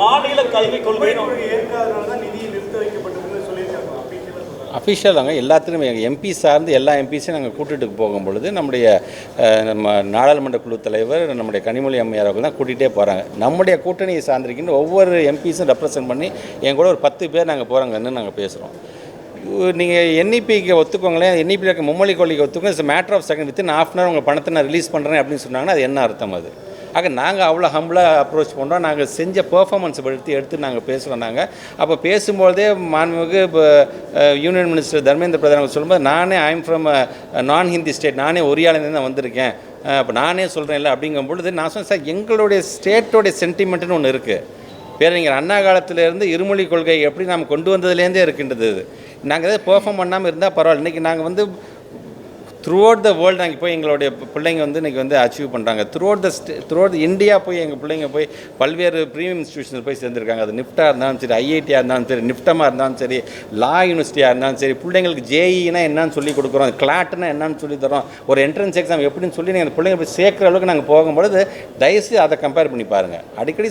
மாநில கல்விக் கொள்கை ஏற்காதனால தான் நிதி நிறுத்த வைக்கப்பட்டதுன்னு சொல்லியிருக்காங்க. அபிஷியலாக சொல்றாங்க. அஃபிஷியல் தாங்க. எல்லாத்துலேயுமே எம்பி சார்ந்து எல்லா எம்பிஸையும் நாங்கள் கூட்டிகிட்டு போகும் பொழுது நம்முடைய நம்ம நாடாளுமன்ற குழு தலைவர் நம்முடைய கனிமொழி அம்மையார் அவர்கள் தான் கூட்டிகிட்டே போகிறாங்க நம்முடைய கூட்டணியை சார்ந்திருக்கின்ற ஒவ்வொரு எம்பிஸும் ரெப்ரசன்ட் பண்ணி என் கூட ஒரு பத்து பேர் நாங்கள் போகிறோங்கன்னு நாங்கள் பேசுகிறோம் நீங்கள் என்இபிக்கு ஒத்துக்கோங்களேன். என்இபியில் இருக்க மும்மொழி கொள்கைக்கு ஒத்துக்கோங்க. It's matter of second within half an hour உங்கள் பணத்தை நான் ரிலீஸ் பண்ணுறேன் அப்படின்னு சொன்னாங்கன்னா அது என்ன அர்த்தம் அது? ஆக நாங்கள் அவ்வளோ ஹம்பிளாக அப்ரோச் பண்ணுறோம் நாங்கள் செஞ்ச பெர்ஃபார்மன்ஸ் படுத்தி எடுத்து நாங்கள் பேசுகிறோம் நாங்கள் அப்போ பேசும்போதே மாண்புமிகு இப்போ யூனியன் மினிஸ்டர் தர்மேந்திர பிரதான் சொல்லும்போது நானே ஐம் ஃப்ரம் நான் ஹிந்தி ஸ்டேட் நானே ஒரியாலேருந்து தான் வந்திருக்கேன். அப்போ நானே சொல்கிறேன்ல அப்படிங்கும் பொழுது நான் சொன்னேன் சார் எங்களுடைய ஸ்டேட்டோடைய சென்டிமெண்ட்டுன்னு ஒன்று இருக்குது பேரறிஞர் அண்ணா காலத்திலேருந்து இருமொழி கொள்கை எப்படி நாம் கொண்டு வந்ததுலேருந்தே இருக்கின்றது நாங்கள் எதாவது பெர்ஃபார்ம் பண்ணாமல் இருந்தால் பரவாயில்ல. இன்றைக்கி நாங்கள் வந்து த்ரூ அவுட் த வேர்ல்டு நாங்கள் போய் எங்களுடைய பிள்ளைங்க வந்து இன்றைக்கி வந்து அச்சீவ் பண்ணுறாங்க throughout the state throughout India போய் எங்கள் பிள்ளைங்க போய் பல்வேறு ப்ரீமியம் இன்ஸ்டியூஷனில் போய் சேர்ந்துருக்காங்க. அது நிஃப்டாக இருந்தாலும் சரி ஐஐடியாக இருந்தாலும் சரி நிஃப்டமாக இருந்தாலும் சரி லா யூனிவர்சிட்டியாக இருந்தாலும் சரி பிள்ளைங்களுக்கு ஜேஇனா என்னன்னு சொல்லி கொடுக்குறோம். கிளாட்னா என்னன்னு சொல்லி தரோம் ஒரு என்ட்ரன்ஸ் எக்ஸாம் எப்படின்னு சொல்லி நீங்கள் அந்த பிள்ளைங்க போய் சேர்க்குற அளவுக்கு நாங்கள் போகும்பொழுது தயவுசெய்து அதை கம்பேர் பண்ணி பாருங்கள் அடிக்கடி